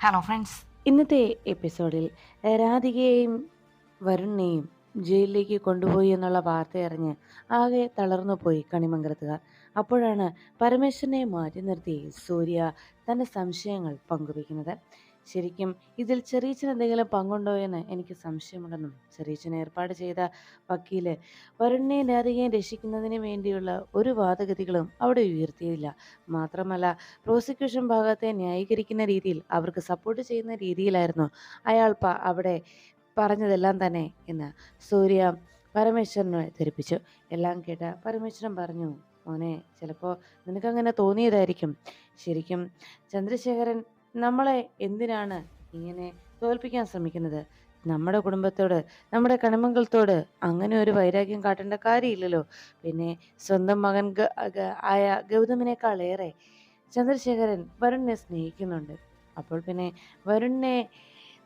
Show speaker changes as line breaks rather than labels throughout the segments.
Hello friends
ഇന്നത്തെ എപ്പിസോഡിൽ രാധികയെയും വരുണിനെയും ജയിലിലേക്ക് കൊണ്ടുപോയി എന്നുള്ള വാർത്ത അറിഞ്ഞ് ആകെ തളർന്നു പോയി കണിമംഗലത്തുകാർ. അപ്പോഴാണ് പരമേശ്വരനെ മാറ്റി നിർത്തി സൂര്യ തന്റെ സംശയങ്ങൾ പങ്കുവയ്ക്കുന്നത്. ശരിക്കും ഇതിൽ ചെറിയച്ചൻ എന്തെങ്കിലും പങ്കുണ്ടോ എന്ന് എനിക്ക് സംശയമുണ്ടെന്നും ചെറിയച്ചൻ ഏർപ്പാട് ചെയ്ത വക്കീൽ വരുണിനെയും രാധികയും രക്ഷിക്കുന്നതിന് വേണ്ടിയുള്ള ഒരു വാദഗതികളും അവിടെ ഉയർത്തിയില്ല. മാത്രമല്ല പ്രോസിക്യൂഷൻ ഭാഗത്തെ ന്യായീകരിക്കുന്ന രീതിയിൽ അവർക്ക് സപ്പോർട്ട് ചെയ്യുന്ന രീതിയിലായിരുന്നു അയാൾ അവിടെ പറഞ്ഞതെല്ലാം തന്നെ എന്ന് സൂര്യ പരമേശ്വരനെ ധരിപ്പിച്ചു. എല്ലാം കേട്ട പരമേശ്വരൻ പറഞ്ഞു മോനെ ചിലപ്പോൾ നിനക്കങ്ങനെ തോന്നിയതായിരിക്കും. ശരിക്കും ചന്ദ്രശേഖരൻ നമ്മളെ എന്തിനാണ് ഇങ്ങനെ തോൽപ്പിക്കാൻ ശ്രമിക്കുന്നത്? നമ്മുടെ കുടുംബത്തോട് നമ്മുടെ കണിമംഗലത്തോട് അങ്ങനെ ഒരു വൈരാഗ്യം കാട്ടേണ്ട കാര്യമില്ലല്ലോ. പിന്നെ സ്വന്തം മകൻ ആയ ഗൗതമിനേക്കാൾ ഏറെ ചന്ദ്രശേഖരൻ വരുണിനെ സ്നേഹിക്കുന്നുണ്ട്. അപ്പോൾ പിന്നെ വരുണിനെ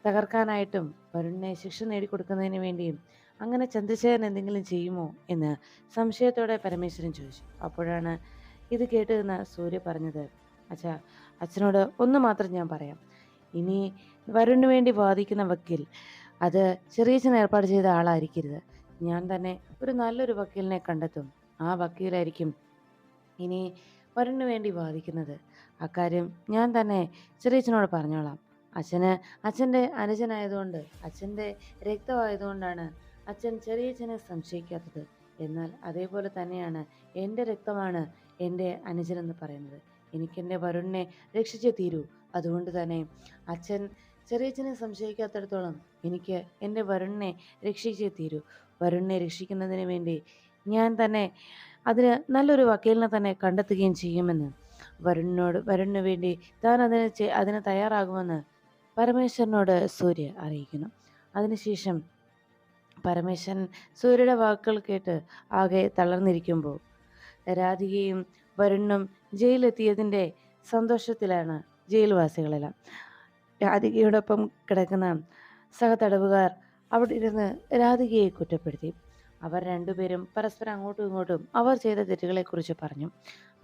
തകർക്കാനായിട്ടും വരുണിനെ ശിക്ഷ നേടിക്കൊടുക്കുന്നതിന് വേണ്ടിയും അങ്ങനെ ചന്ദ്രശേഖരൻ എന്തെങ്കിലും ചെയ്യുമോ എന്ന് സംശയത്തോടെ പരമേശ്വരൻ ചോദിച്ചു. അപ്പോഴാണ് ഇത് കേട്ട് സൂര്യ പറഞ്ഞത് അച്ഛാ അച്ഛനോട് ഒന്ന് മാത്രം ഞാൻ പറയാം. ഇനി വരുണിന് വേണ്ടി വാദിക്കുന്ന വക്കീൽ അത് ചെറിയച്ഛൻ ഏർപ്പാട് ചെയ്ത ആളായിരിക്കരുത്. ഞാൻ തന്നെ ഒരു നല്ലൊരു വക്കീലിനെ കണ്ടെത്തും. ആ വക്കീലായിരിക്കും ഇനി വരുണിന് വേണ്ടി വാദിക്കുന്നത്. അക്കാര്യം ഞാൻ തന്നെ ചെറിയച്ഛനോട് പറഞ്ഞോളാം. അച്ഛന് അച്ഛന്റെ അനുജനായതുകൊണ്ട് അച്ഛന്റെ രക്തമായതുകൊണ്ടാണ് അച്ഛൻ ചെറിയച്ഛനെ സംശയിക്കാത്തത്. എന്നാൽ അതേപോലെ തന്നെയാണ് എന്റെ രക്തമാണ് എന്റെ അനുജനെന്ന് പറയുന്നത്. എനിക്കെന്റെ വരുണിനെ രക്ഷിച്ചേ തീരൂ. അതുകൊണ്ട് തന്നെ അച്ഛൻ ചെറിയച്ഛനെ സംശയിക്കാത്തിടത്തോളം എനിക്ക് എന്റെ വരുണിനെ രക്ഷിച്ചേ തീരൂ. വരുണിനെ രക്ഷിക്കുന്നതിന് വേണ്ടി ഞാൻ തന്നെ അതിന് നല്ലൊരു വക്കീലിനെ തന്നെ കണ്ടെത്തുകയും ചെയ്യുമെന്ന്. വരുണിനോട് വരുണിന് വേണ്ടി താൻ അതിന് അതിന് തയ്യാറാകുമെന്ന് പരമേശ്വരനോട് സൂര്യ അറിയിക്കുന്നു. അതിനുശേഷം പരമേശ്വരൻ സൂര്യയുടെ വാക്കുകൾ കേട്ട് ആകെ തളർന്നിരിക്കുമ്പോൾ രാധികയും വരുണും ജയിലെത്തിയതിന്റെ സന്തോഷത്തിലാണ് ജയിൽവാസികളെല്ലാം. രാധികയോടൊപ്പം കിടക്കുന്ന സഹതടവുകാർ അവിടെ ഇരുന്ന് രാധികയെ കുറ്റപ്പെടുത്തി. അവർ രണ്ടുപേരും പരസ്പരം അങ്ങോട്ടും ഇങ്ങോട്ടും അവർ ചെയ്ത തെറ്റുകളെക്കുറിച്ച് പറഞ്ഞു.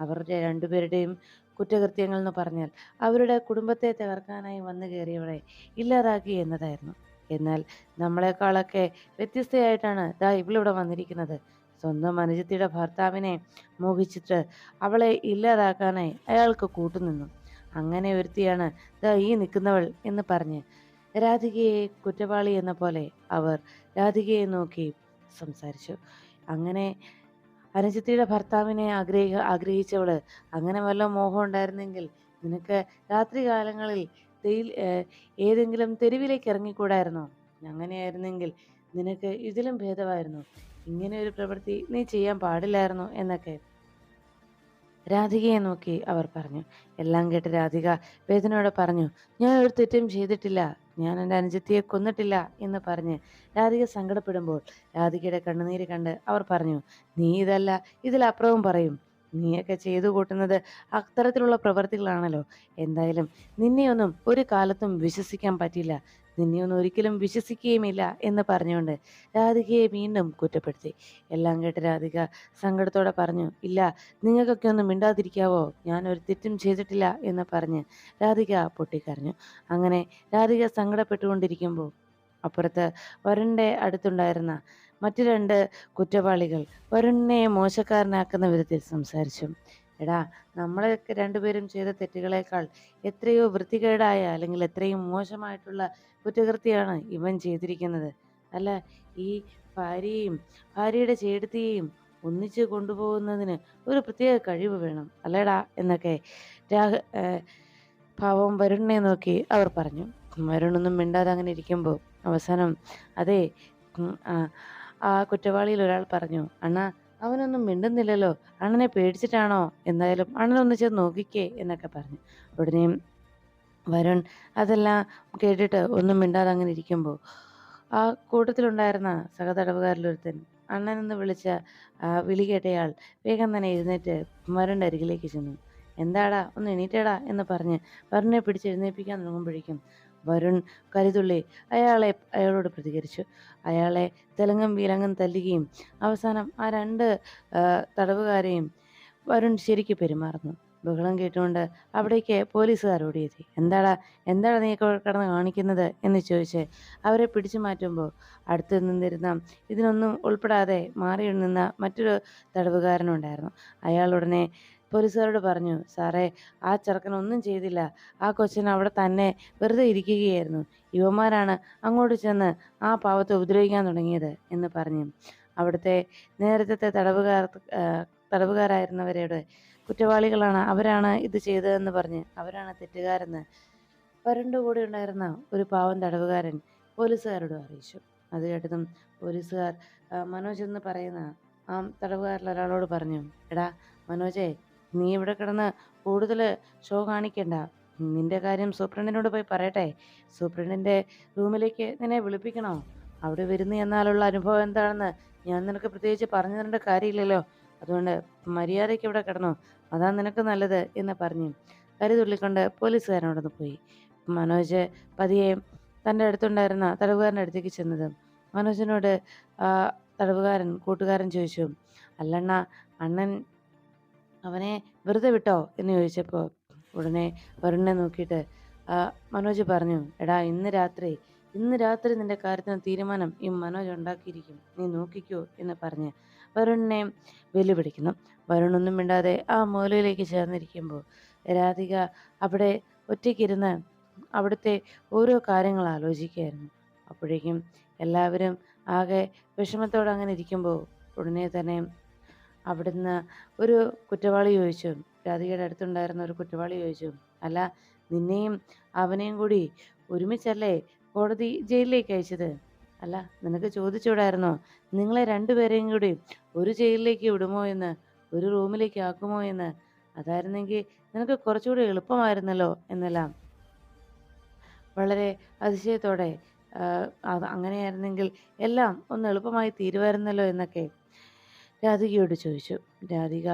അവരുടെ രണ്ടുപേരുടെയും കുറ്റകൃത്യങ്ങൾ എന്ന് പറഞ്ഞാൽ അവരുടെ കുടുംബത്തെ തകർക്കാനായി വന്നു കയറിയവരെ ഇല്ലാതാക്കി എന്നതായിരുന്നു. എന്നാൽ നമ്മളെക്കാളൊക്കെ വ്യത്യസ്തയായിട്ടാണ് ദാ ഇവളിവിടെ വന്നിരിക്കുന്നത്. സ്വന്തം അനുജത്തിയുടെ ഭർത്താവിനെ മോഹിച്ചിട്ട് അവളെ ഇല്ലാതാക്കാനായി അയാൾക്ക് കൂട്ടുനിന്നു. അങ്ങനെ ഒരുത്തിയാണ് ദാ ഈ നിൽക്കുന്നവൾ എന്ന് പറഞ്ഞ് രാധികയെ കുറ്റവാളി എന്ന പോലെ അവർ രാധികയെ നോക്കി സംസാരിച്ചു. അങ്ങനെ അനുജത്തിയുടെ ഭർത്താവിനെ ആഗ്രഹി ആഗ്രഹിച്ചവൾ അങ്ങനെ വല്ല മോഹം ഉണ്ടായിരുന്നെങ്കിൽ നിനക്ക് രാത്രി കാലങ്ങളിൽ തെയിൽ ഏതെങ്കിലും തെരുവിലേക്ക് ഇറങ്ങിക്കൂടായിരുന്നോ? അങ്ങനെയായിരുന്നെങ്കിൽ നിനക്ക് ഇതിലും ഭേദമായിരുന്നു. ഇങ്ങനെ ഒരു പ്രവൃത്തി നീ ചെയ്യാൻ പാടില്ലായിരുന്നു എന്നൊക്കെ രാധികയെ നോക്കി അവർ പറഞ്ഞു. എല്ലാം കേട്ട് രാധിക വേദനയോടെ പറഞ്ഞു ഞാൻ ഒരു തെറ്റും ചെയ്തിട്ടില്ല. ഞാൻ എന്റെ അനുജത്തിയെ കൊന്നിട്ടില്ല എന്ന് പറഞ്ഞ് രാധിക സങ്കടപ്പെടുമ്പോൾ രാധികയുടെ കണ്ണുനീര് കണ്ട് അവർ പറഞ്ഞു നീ ഇതല്ല ഇതിലപ്പുറവും പറയും. നീയൊക്കെ ചെയ്തു കൂട്ടുന്നത് അത്തരത്തിലുള്ള പ്രവർത്തികളാണല്ലോ എന്തായാലും നിന്നെയൊന്നും ഒരു കാലത്തും വിശ്വസിക്കാൻ പറ്റില്ല നിന്നെയൊന്നും ഒരിക്കലും വിശ്വസിക്കുകയുമില്ല എന്ന് പറഞ്ഞുകൊണ്ട് രാധികയെ വീണ്ടും കുറ്റപ്പെടുത്തി. എല്ലാം കേട്ട് രാധിക സങ്കടത്തോടെ പറഞ്ഞു ഇല്ല നിങ്ങൾക്കൊക്കെ ഒന്നും മിണ്ടാതിരിക്കാവോ? ഞാൻ ഒരു തെറ്റും ചെയ്തിട്ടില്ല എന്ന് പറഞ്ഞ് രാധിക പൊട്ടിക്കരഞ്ഞു. അങ്ങനെ രാധിക സങ്കടപ്പെട്ടുകൊണ്ടിരിക്കുമ്പോൾ അപ്പുറത്ത് വരുണിന്റെ അടുത്തുണ്ടായിരുന്ന മറ്റു രണ്ട് കുറ്റവാളികൾ വരുണിനെ മോശക്കാരനാക്കുന്ന വിധത്തിൽ സംസാരിച്ചു. എടാ നമ്മളൊക്കെ രണ്ടുപേരും ചെയ്ത തെറ്റുകളേക്കാൾ എത്രയോ വൃത്തികേടായ അല്ലെങ്കിൽ എത്രയും മോശമായിട്ടുള്ള കുറ്റകൃത്യമാണ് ഇവൻ ചെയ്തിരിക്കുന്നത്. അല്ല ഈ ഭാര്യയും ഭാര്യയുടെ ചേട്ടത്തിയെയും ഒന്നിച്ച് കൊണ്ടുപോകുന്നതിന് ഒരു പ്രത്യേക കഴിവ് വേണം. അല്ലേടാ? എന്നൊക്കെ രാഹ പാവം വരുണിനെ നോക്കി അവർ പറഞ്ഞു. വരുണൊന്നും മിണ്ടാതെ അങ്ങനെ ഇരിക്കുമ്പോൾ അവസാനം അതെ ആ കുറ്റവാളിയിൽ ഒരാൾ പറഞ്ഞു അണ്ണാ അവനൊന്നും മിണ്ടുന്നില്ലല്ലോ. അണ്ണനെ പേടിച്ചിട്ടാണോ? എന്തായാലും അണ്ണനൊന്ന് ചെന്ന് നോക്കിക്കേ എന്നൊക്കെ പറഞ്ഞു. ഉടനെയും വരുൺ അതെല്ലാം കേട്ടിട്ട് ഒന്നും മിണ്ടാതെ അങ്ങനെ ഇരിക്കുമ്പോൾ ആ കൂട്ടത്തിലുണ്ടായിരുന്ന സഹതടവുകാരിലൊരുത്തൻ അണ്ണനെന്ന് വിളിച്ച വിളി കേട്ടയാൾ വേഗം തന്നെ എഴുന്നേറ്റ് വരുണിന്റെ അരികിലേക്ക് ചെന്നു. എന്താടാ? ഒന്ന് എണീറ്റേടാ എന്ന് പറഞ്ഞ് വരുണിനെ പിടിച്ച് എഴുന്നേൽപ്പിക്കാൻ തുടങ്ങുമ്പോഴേക്കും വരുൺ കരുതുള്ളി. അയാളെ അയാളോട് പ്രതികരിച്ചു. അയാളെ തെലുങ്കം വീലങ്ങും തല്ലുകയും അവസാനം ആ രണ്ട് തടവുകാരെയും വരുൺ ശരിക്ക് പെരുമാറുന്നു. ബഹളം കേട്ടുകൊണ്ട് അവിടേക്ക് പോലീസുകാർ ഓടിയെത്തി. എന്താടാ എന്താടാ നീ കിടന്ന് കാണിക്കുന്നത്? എന്ന് ചോദിച്ച് അവരെ പിടിച്ചു മാറ്റുമ്പോൾ അടുത്ത് നിന്നിരുന്ന ഇതിനൊന്നും ഉൾപ്പെടാതെ മാറി നിന്ന മറ്റൊരു തടവുകാരനുണ്ടായിരുന്നു. അയാൾ ഉടനെ പോലീസുകാരോട് പറഞ്ഞു സാറേ ആ ചെറുക്കൻ ഒന്നും ചെയ്തില്ല. ആ കൊച്ചൻ അവിടെ തന്നെ വെറുതെ ഇരിക്കുകയായിരുന്നു. യുവമാരാണ് അങ്ങോട്ട് ചെന്ന് ആ പാവത്തെ ഉപദ്രവിക്കാൻ തുടങ്ങിയത് എന്ന് പറഞ്ഞു. അവിടുത്തെ നേരത്തെ തടവുകാർ തടവുകാരായിരുന്നവരോട് കുറ്റവാളികളാണ് അവരാണ് ഇത് ചെയ്തതെന്ന് പറഞ്ഞ് അവരാണ് തെറ്റുകാരെന്ന് വരണ്ടുകൂടി കൂടെ ഉണ്ടായിരുന്ന ഒരു പാവം തടവുകാരൻ പോലീസുകാരോട് അറിയിച്ചു. അത് കേട്ടതും പോലീസുകാർ മനോജ് എന്ന് പറയുന്ന ആ തടവുകാരിൽ ഒരാളോട് പറഞ്ഞു എടാ മനോജേ നീ ഇവിടെ കിടന്ന് കൂടുതൽ ഷോ കാണിക്കണ്ട. നിന്റെ കാര്യം സൂപ്രണ്ടിനോട് പോയി പറയട്ടെ. സൂപ്രണ്ടിന്റെ റൂമിലേക്ക് നിന്നെ വിളിപ്പിക്കണോ? അവിടെ വരുന്നു എന്നാലുള്ള അനുഭവം എന്താണെന്ന് ഞാൻ നിനക്ക് പ്രത്യേകിച്ച് പറഞ്ഞു തരേണ്ട കാര്യമില്ലല്ലോ. അതുകൊണ്ട് മര്യാദയ്ക്ക് ഇവിടെ കിടന്നു. അതാ നിനക്ക് നല്ലത് എന്ന് പറഞ്ഞു. കരുതുള്ളിക്കൊണ്ട് പോലീസുകാരനോടൊന്ന് പോയി. മനോജ് പതിയെ തന്റെ അടുത്തുണ്ടായിരുന്ന തടവുകാരന്റെ അടുത്തേക്ക് ചെന്നത്. മനോജിനോട് തടവുകാരൻ കൂട്ടുകാരൻ ചോദിച്ചു അല്ലണ്ണ അണ്ണൻ അവനെ വെറുതെ വിട്ടോ എന്ന് ചോദിച്ചപ്പോൾ ഉടനെ വരുണനെ നോക്കിയിട്ട് മനോജ് പറഞ്ഞു എടാ ഇന്ന് രാത്രി ഇന്ന് രാത്രി നിന്റെ കാര്യത്തിന് തീരുമാനം ഈ മനോജ് ഉണ്ടാക്കിയിരിക്കും. നീ നോക്കിക്കോ എന്ന് പറഞ്ഞ് വരുണിനെ വെല്ലുവിളിക്കുന്നു. വരുണൊന്നും മിണ്ടാതെ ആ മൂലയിലേക്ക് ചേർന്നിരിക്കുമ്പോൾ രാധിക അവിടെ ഒറ്റയ്ക്കിരുന്ന് അവിടുത്തെ ഓരോ കാര്യങ്ങൾ ആലോചിക്കുകയായിരുന്നു. അപ്പോഴേക്കും എല്ലാവരും ആകെ വിഷമത്തോടെ അങ്ങനെ ഇരിക്കുമ്പോൾ ഉടനെ തന്നെ അവിടുന്ന് ഒരു കുറ്റവാളി ചോദിച്ചു. രാധികയുടെ അടുത്തുണ്ടായിരുന്ന ഒരു കുറ്റവാളി ചോദിച്ചു. അല്ല നിന്നെയും അവനെയും കൂടി ഒരുമിച്ചല്ലേ കോടതി ജയിലിലേക്ക് അയച്ചത്? അല്ല നിനക്ക് ചോദിച്ചൂടായിരുന്നോ നിങ്ങളെ രണ്ടുപേരെയും കൂടി ഒരു ജയിലിലേക്ക് വിടുമോ എന്ന് ഒരു റൂമിലേക്ക് ആക്കുമോ എന്ന്? അതായിരുന്നെങ്കിൽ നിനക്ക് കുറച്ചുകൂടി എളുപ്പമായിരുന്നല്ലോ എന്നെല്ലാം. വളരെ അതിശയത്തോടെ അങ്ങനെയായിരുന്നെങ്കിൽ എല്ലാം ഒന്ന് എളുപ്പമായി തീരുമായിരുന്നല്ലോ എന്നൊക്കെ. രാധികയോട് ചോദിച്ചു. രാധിക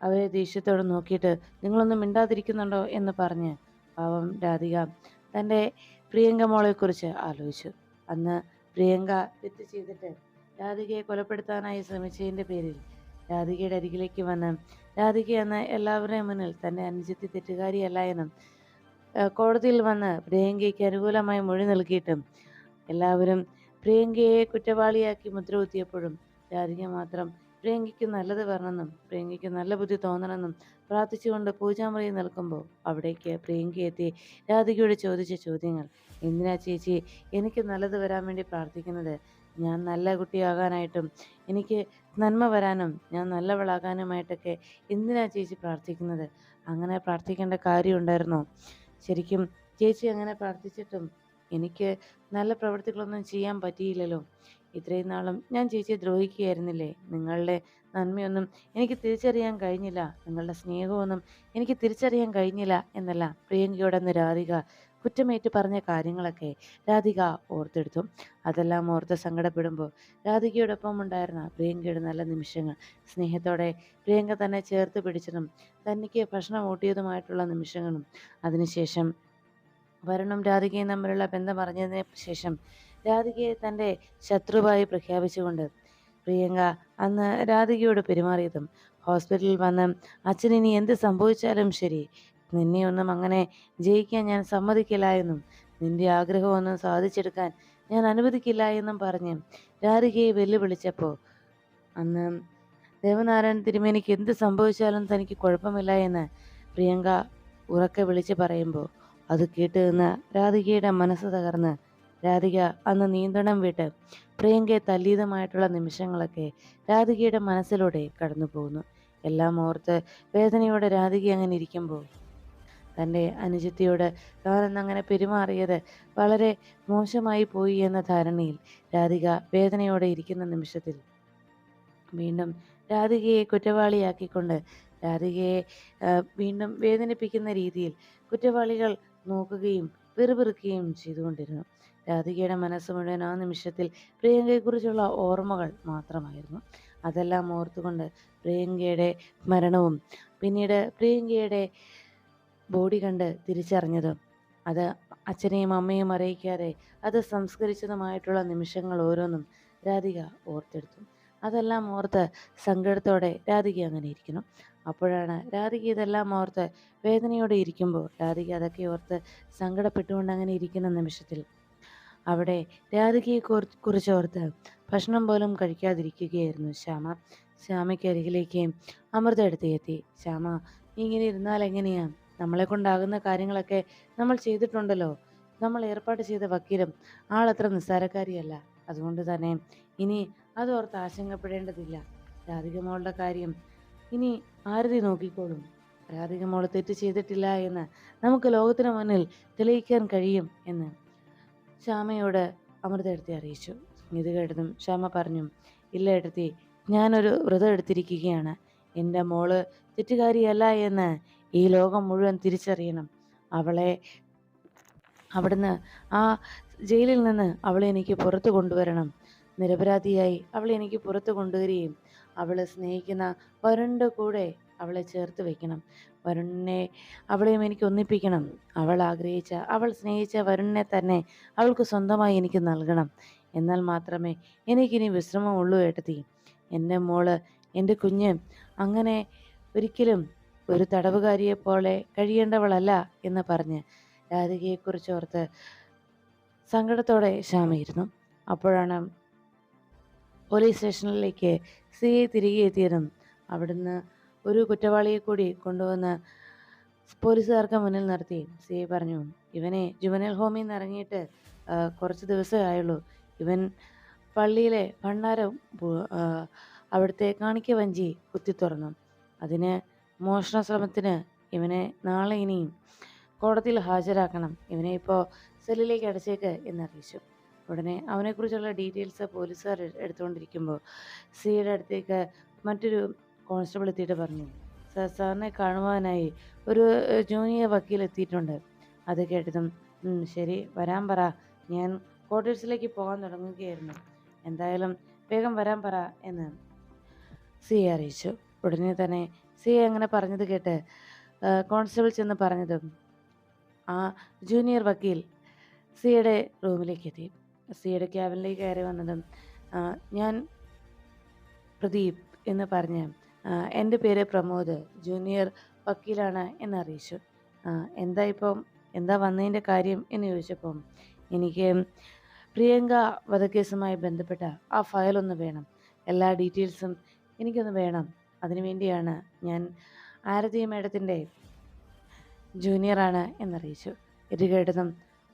അവരെ ദേഷ്യത്തോടെ നോക്കിയിട്ട് നിങ്ങളൊന്നും മിണ്ടാതിരിക്കുന്നുണ്ടോ? എന്ന് പറഞ്ഞ് പാവം രാധിക തന്റെ പ്രിയങ്ക മോളെക്കുറിച്ച് ആലോചിച്ചു. അന്ന് പ്രിയങ്ക തെറ്റ് ചെയ്തിട്ട് രാധികയെ കൊലപ്പെടുത്താനായി ശ്രമിച്ചതിന്റെ പേരിൽ രാധികയുടെ അരികിലേക്ക് വന്ന് രാധിക എന്ന എല്ലാവരുടെയും മുന്നിൽ തന്റെ അനുജത്തി തെറ്റുകാരിയല്ല എന്നും കോടതിയിൽ വന്ന് പ്രിയങ്കയ്ക്ക് അനുകൂലമായി മൊഴി നൽകിയിട്ടും എല്ലാവരും പ്രിയങ്കയെ കുറ്റവാളിയാക്കി മുദ്രകുത്തിയപ്പോഴും രാധിക മാത്രം പ്രിയങ്കയ്ക്ക് നല്ലത് വരണമെന്നും പ്രിയങ്കയ്ക്ക് നല്ല ബുദ്ധി തോന്നണമെന്നും പ്രാർത്ഥിച്ചുകൊണ്ട് പൂജാമുറിയിൽ നിൽക്കുമ്പോൾ അവിടേക്ക് പ്രിയങ്ക എത്തി രാധികയോട് ചോദിച്ച ചോദ്യങ്ങൾ. എന്തിനാ ചേച്ചി എനിക്ക് നല്ലത് വരാൻ വേണ്ടി പ്രാർത്ഥിക്കുന്നത്? ഞാൻ നല്ല കുട്ടിയാകാനായിട്ടും എനിക്ക് നന്മ വരാനും ഞാൻ നല്ലവളാകാനുമായിട്ടൊക്കെ എന്തിനാ ചേച്ചി പ്രാർത്ഥിക്കുന്നത്? അങ്ങനെ പ്രാർത്ഥിക്കേണ്ട കാര്യമുണ്ടായിരുന്നോ ശരിക്കും ചേച്ചി അങ്ങനെ പ്രാർത്ഥിച്ചിട്ടും എനിക്ക് നല്ല പ്രവൃത്തികളൊന്നും ചെയ്യാൻ പറ്റിയില്ലല്ലോ. ഇത്രയും നാളും ഞാൻ ചേച്ചിയെ ദ്രോഹിക്കുകയായിരുന്നില്ലേ? നിങ്ങളുടെ നന്മയൊന്നും എനിക്ക് തിരിച്ചറിയാൻ കഴിഞ്ഞില്ല. നിങ്ങളുടെ സ്നേഹമൊന്നും എനിക്ക് തിരിച്ചറിയാൻ കഴിഞ്ഞില്ല എന്നല്ല പ്രിയങ്കയോടെന്ന് രാധിക കുറ്റമേറ്റ് പറഞ്ഞ കാര്യങ്ങളൊക്കെ രാധിക ഓർത്തെടുത്തു. അതെല്ലാം ഓർത്ത് സങ്കടപ്പെടുമ്പോൾ രാധികയോടൊപ്പം ഉണ്ടായിരുന്ന പ്രിയങ്കയുടെ നല്ല നിമിഷങ്ങൾ സ്നേഹത്തോടെ പ്രിയങ്ക തന്നെ ചേർത്ത് പിടിച്ചതും തനിക്ക് ഭക്ഷണം ഊട്ടിയതുമായിട്ടുള്ള നിമിഷങ്ങളും അതിനുശേഷം വരുണും രാധികയും തമ്മിലുള്ള ബന്ധം അറിഞ്ഞതിന് ശേഷം രാധികയെ തന്റെ ശത്രുവായി പ്രഖ്യാപിച്ചുകൊണ്ട് പ്രിയങ്ക അന്ന് രാധികയോട് പെരുമാറിയതും. ഹോസ്പിറ്റലിൽ വന്ന് അച്ഛൻ ഇനി എന്ത് സംഭവിച്ചാലും ശരി നിന്നെയൊന്നും അങ്ങനെ ജയിക്കാൻ ഞാൻ സമ്മതിക്കില്ല എന്നും നിന്റെ ആഗ്രഹമൊന്നും സാധിച്ചെടുക്കാൻ ഞാൻ അനുവദിക്കില്ല എന്നും പറഞ്ഞ് രാധികയെ വെല്ലുവിളിച്ചപ്പോൾ അന്ന് ദേവനാരായണൻ തിരുമേനിക്ക് എന്ത് സംഭവിച്ചാലും തനിക്ക് കുഴപ്പമില്ല എന്ന് പ്രിയങ്ക ഉറക്കെ വിളിച്ച് പറയുമ്പോൾ അത് കേട്ട് നിന്ന് രാധികയുടെ മനസ്സ് തകർന്ന് രാധിക അന്ന് നിയന്ത്രണം വിട്ട് പ്രിയങ്കയെ തല്ലീതമായിട്ടുള്ള നിമിഷങ്ങളൊക്കെ രാധികയുടെ മനസ്സിലൂടെ കടന്നു പോകുന്നു എല്ലാം ഓർത്ത് വേദനയോടെ രാധിക അങ്ങനെ ഇരിക്കുമ്പോൾ തന്റെ അനുജത്തിയോട് താനെന്ന് അങ്ങനെ പെരുമാറിയത് വളരെ മോശമായി പോയി എന്ന ധാരണയിൽ രാധിക വേദനയോടെ ഇരിക്കുന്ന നിമിഷത്തിൽ വീണ്ടും രാധികയെ കുറ്റവാളിയാക്കിക്കൊണ്ട് രാധികയെ വീണ്ടും വേദനിപ്പിക്കുന്ന രീതിയിൽ കുറ്റവാളികൾ നോക്കുകയും പിറുപിറുക്കുകയും ചെയ്തുകൊണ്ടിരുന്നു. രാധികയുടെ മനസ്സ് മുഴുവൻ ആ നിമിഷത്തിൽ പ്രിയങ്കയെക്കുറിച്ചുള്ള ഓർമ്മകൾ മാത്രമായിരുന്നു. അതെല്ലാം ഓർത്തുകൊണ്ട് പ്രിയങ്കയുടെ മരണവും പിന്നീട് പ്രിയങ്കയുടെ ബോഡി കണ്ട് തിരിച്ചറിഞ്ഞതും അത് അച്ഛനെയും അമ്മയും അറിയിക്കാതെ അത് സംസ്കരിച്ചതുമായിട്ടുള്ള നിമിഷങ്ങൾ ഓരോന്നും രാധിക ഓർത്തെടുത്തു. അതെല്ലാം ഓർത്ത് സങ്കടത്തോടെ രാധിക അങ്ങനെ ഇരിക്കുന്നു. അപ്പോഴാണ് രാധിക ഇതെല്ലാം ഓർത്ത് വേദനയോടെ ഇരിക്കുമ്പോൾ രാധിക അതൊക്കെ ഓർത്ത് സങ്കടപ്പെട്ടുകൊണ്ട് അങ്ങനെ ഇരിക്കുന്ന നിമിഷത്തിൽ അവിടെ രാധികയെ കുറിച്ച് ഓർത്ത് ഭക്ഷണം പോലും കഴിക്കാതിരിക്കുകയായിരുന്നു ശ്യാമ. ശ്യാമയ്ക്ക് അരികിലേക്ക് അമൃത എടുത്ത് എത്തി ശ്യാമ ഇങ്ങനെ ഇരുന്നാൽ എങ്ങനെയാ? നമ്മളെ കൊണ്ടാകുന്ന കാര്യങ്ങളൊക്കെ നമ്മൾ ചെയ്തിട്ടുണ്ടല്ലോ. നമ്മൾ ഏർപ്പാട് ചെയ്ത വക്കീലും ആളത്ര നിസ്സാരക്കാരിയല്ല. അതുകൊണ്ട് തന്നെ ഇനി അതോർത്ത് ആശങ്കപ്പെടേണ്ടതില്ല. രാധിക മോളുടെ കാര്യം ഇനി ആരതി നോക്കിക്കോളും. രാധിക മോൾ തെറ്റ് ചെയ്തിട്ടില്ല എന്ന് നമുക്ക് ലോകത്തിന് മുന്നിൽ തെളിയിക്കാൻ കഴിയും എന്ന് ശ്യാമയോട് അമൃത എടുത്തി അറിയിച്ചു. ഇത് കേട്ടതും ശ്യാമ പറഞ്ഞു ഇല്ല എടുത്തി ഞാനൊരു വ്രതം എടുത്തിരിക്കുകയാണ്. എന്റെ മോൾ തെറ്റുകാരിയല്ല എന്ന് ഈ ലോകം മുഴുവൻ തിരിച്ചറിയണം. അവളെ അവിടുന്ന് ആ ജയിലിൽ നിന്ന് അവളെ എനിക്ക് പുറത്തു കൊണ്ടുവരണം. നിരപരാധിയായി അവളെ എനിക്ക് പുറത്തു കൊണ്ടുവരികയും അവളെ സ്നേഹിക്കുന്ന വരുണിന്റെ കൂടെ അവളെ ചേർത്ത് വയ്ക്കണം വരുണിനെ അവളെയും എനിക്ക് ഒന്നിപ്പിക്കണം. അവൾ ആഗ്രഹിച്ച അവൾ സ്നേഹിച്ച വരുണിനെ തന്നെ അവൾക്ക് സ്വന്തമായി എനിക്ക് നൽകണം. എന്നാൽ മാത്രമേ എനിക്കിനി വിശ്രമമുള്ളൂ ഏട്ടത്തി. എന്റെ മോൾ എന്റെ കുഞ്ഞ് അങ്ങനെ ഒരിക്കലും ഒരു തടവുകാരിയെ പോലെ കഴിയേണ്ടവളല്ല എന്ന് പറഞ്ഞ് രാധികയെക്കുറിച്ച് ഓർത്ത് സങ്കടത്തോടെ ശ്യാമയിരുന്നു അപ്പോഴാണ് പോലീസ് സ്റ്റേഷനിലേക്ക് സി ഐ തിരികെ എത്തിയതും അവിടുന്ന് ഒരു കുറ്റവാളിയെ കൂടി കൊണ്ടുവന്ന് പോലീസുകാർക്ക് മുന്നിൽ നിർത്തി. സി ഐ പറഞ്ഞു ഇവനെ ജുവനൽ ഹോമിൽ നിന്ന് ഇറങ്ങിയിട്ട് കുറച്ച് ദിവസമേ ആയുള്ളൂ. ഇവൻ പള്ളിയിലെ ഭണ്ഡാരം അവിടുത്തെ കാണിക്ക വഞ്ചി കുത്തി തുറന്നു. അതിന് മോഷണ ശ്രമത്തിന് ഇവനെ നാളെ ഇനിയും കോടതിയിൽ ഹാജരാക്കണം. ഇവനെ ഇപ്പോൾ സെല്ലിലേക്ക് അടച്ചേക്ക് എന്നറിയിച്ചു. ഉടനെ അവനെക്കുറിച്ചുള്ള ഡീറ്റെയിൽസ് പോലീസുകാർ എടുത്തുകൊണ്ടിരിക്കുമ്പോൾ സിയുടെ അടുത്തേക്ക് മറ്റൊരു കോൺസ്റ്റബിൾ എത്തിയിട്ട് പറഞ്ഞു. സാർ സാറിനെ കാണുവാനായി ഒരു ജൂനിയർ വക്കീൽ എത്തിയിട്ടുണ്ട്. അത് കേട്ടതും ശരി വരാൻ പറ. ഞാൻ ക്വാർട്ടേഴ്സിലേക്ക് പോകാൻ തുടങ്ങുകയായിരുന്നു. എന്തായാലും വേഗം വരാൻ പറ എന്ന്. സി അറിയിച്ചു. ഉടനെ തന്നെ സി അങ്ങനെ പറഞ്ഞത് കേട്ട് കോൺസ്റ്റബിൾ ചെന്ന് പറഞ്ഞതും ആ ജൂനിയർ വക്കീൽ സിയുടെ റൂമിലേക്ക് എത്തി. സിയുടെ ക്യാബിനിലേക്ക് കയറി വന്നതും ഞാൻ പ്രദീപ് എന്ന് പറഞ്ഞ് എന്റെ പേര് പ്രമോദ് ജൂനിയർ വക്കീലാണ് എന്നറിയിച്ചു. എന്താ ഇപ്പം എന്താ വന്നതിന്റെ കാര്യം എന്ന് ചോദിച്ചപ്പം എനിക്ക് പ്രിയങ്ക വധക്കേസുമായി ബന്ധപ്പെട്ട ആ ഫയലൊന്ന് വേണം. എല്ലാ ഡീറ്റെയിൽസും എനിക്കൊന്ന് വേണം. അതിനുവേണ്ടിയാണ് ഞാൻ ആരതി മേഡത്തിന്റെ ജൂനിയറാണ് എന്നറിയിച്ചു. ഇത് കേട്ടതും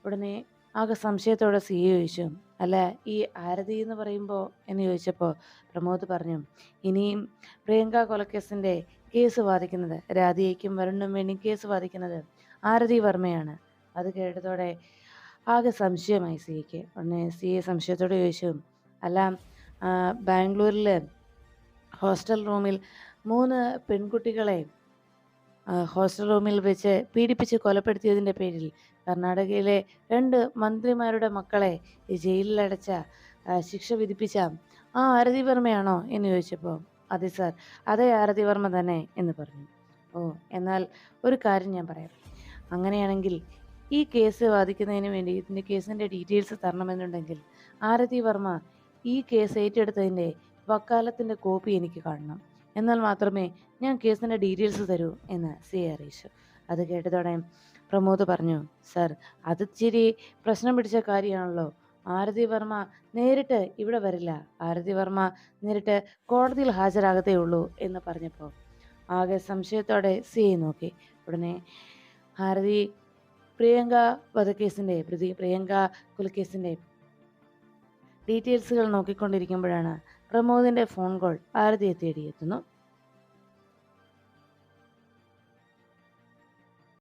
ഉടനെ ആകെ സംശയത്തോടെ സി ചോദിച്ചു. അല്ല? ഈ ആരതി എന്ന് പറയുമ്പോൾ എന്ന് ചോദിച്ചപ്പോൾ പ്രമോദ് പറഞ്ഞു ഇനിയും പ്രിയങ്ക കൊലക്കേസിന്റെ കേസ് വാദിക്കുന്നത് രാധികയ്ക്കും വരുണിനും വേണ്ടി കേസ് വാദിക്കുന്നത് ആരതി വർമ്മയാണ്. അത് കേട്ടതോടെ ആകെ സംശയമായി സി എക്ക് ഉടനെ സി എ സംശയത്തോട് ചോദിച്ചു അല്ല ബാംഗ്ലൂരിൽ ഹോസ്റ്റൽ റൂമിൽ മൂന്ന് പെൺകുട്ടികളെ ഹോസ്റ്റൽ റൂമിൽ വെച്ച് പീഡിപ്പിച്ച് കൊലപ്പെടുത്തിയതിന്റെ പേരിൽ കർണാടകയിലെ രണ്ട് മന്ത്രിമാരുടെ മക്കളെ ജയിലിലടച്ച ശിക്ഷ വിധിപ്പിച്ച ആ ആരതി വർമ്മയാണോ എന്ന് ചോദിച്ചപ്പോൾ അതെ സർ അതേ ആരതി വർമ്മ തന്നെ എന്ന് പറഞ്ഞു. ഓ എന്നാൽ ഒരു കാര്യം ഞാൻ പറയാം. അങ്ങനെയാണെങ്കിൽ ഈ കേസ് വാദിക്കുന്നതിന് വേണ്ടി ഇതിന്റെ കേസിന്റെ ഡീറ്റെയിൽസ് തരണമെന്നുണ്ടെങ്കിൽ ആരതി വർമ്മ ഈ കേസ് ഏറ്റെടുത്തതിന്റെ വക്കാലത്തിന്റെ കോപ്പി എനിക്ക് കാണണം. എന്നാൽ മാത്രമേ ഞാൻ കേസിന്റെ ഡീറ്റെയിൽസ് തരൂ എന്ന് സി അറിയിച്ചു. അത് കേട്ടതോടെ പ്രമോദ് പറഞ്ഞു സർ അത് ഇച്ചിരി പ്രശ്നം പിടിച്ച കാര്യമാണല്ലോ. ആരതി വർമ്മ നേരിട്ട് ഇവിടെ വരില്ല. ആരതി വർമ്മ നേരിട്ട് കോടതിയിൽ ഹാജരാകത്തേ ഉള്ളൂ എന്ന് പറഞ്ഞപ്പോൾ ആകെ സംശയത്തോടെ സി നോക്കി. ഉടനെ ആരതി പ്രിയങ്ക വധക്കേസിന്റെ പ്രതി പ്രിയങ്ക കൊലക്കേസിന്റെ ഡീറ്റെയിൽസുകൾ നോക്കിക്കൊണ്ടിരിക്കുമ്പോഴാണ് പ്രമോദിന്റെ ഫോൺ കോൾ ആരതിയെ തേടിയെത്തുന്നു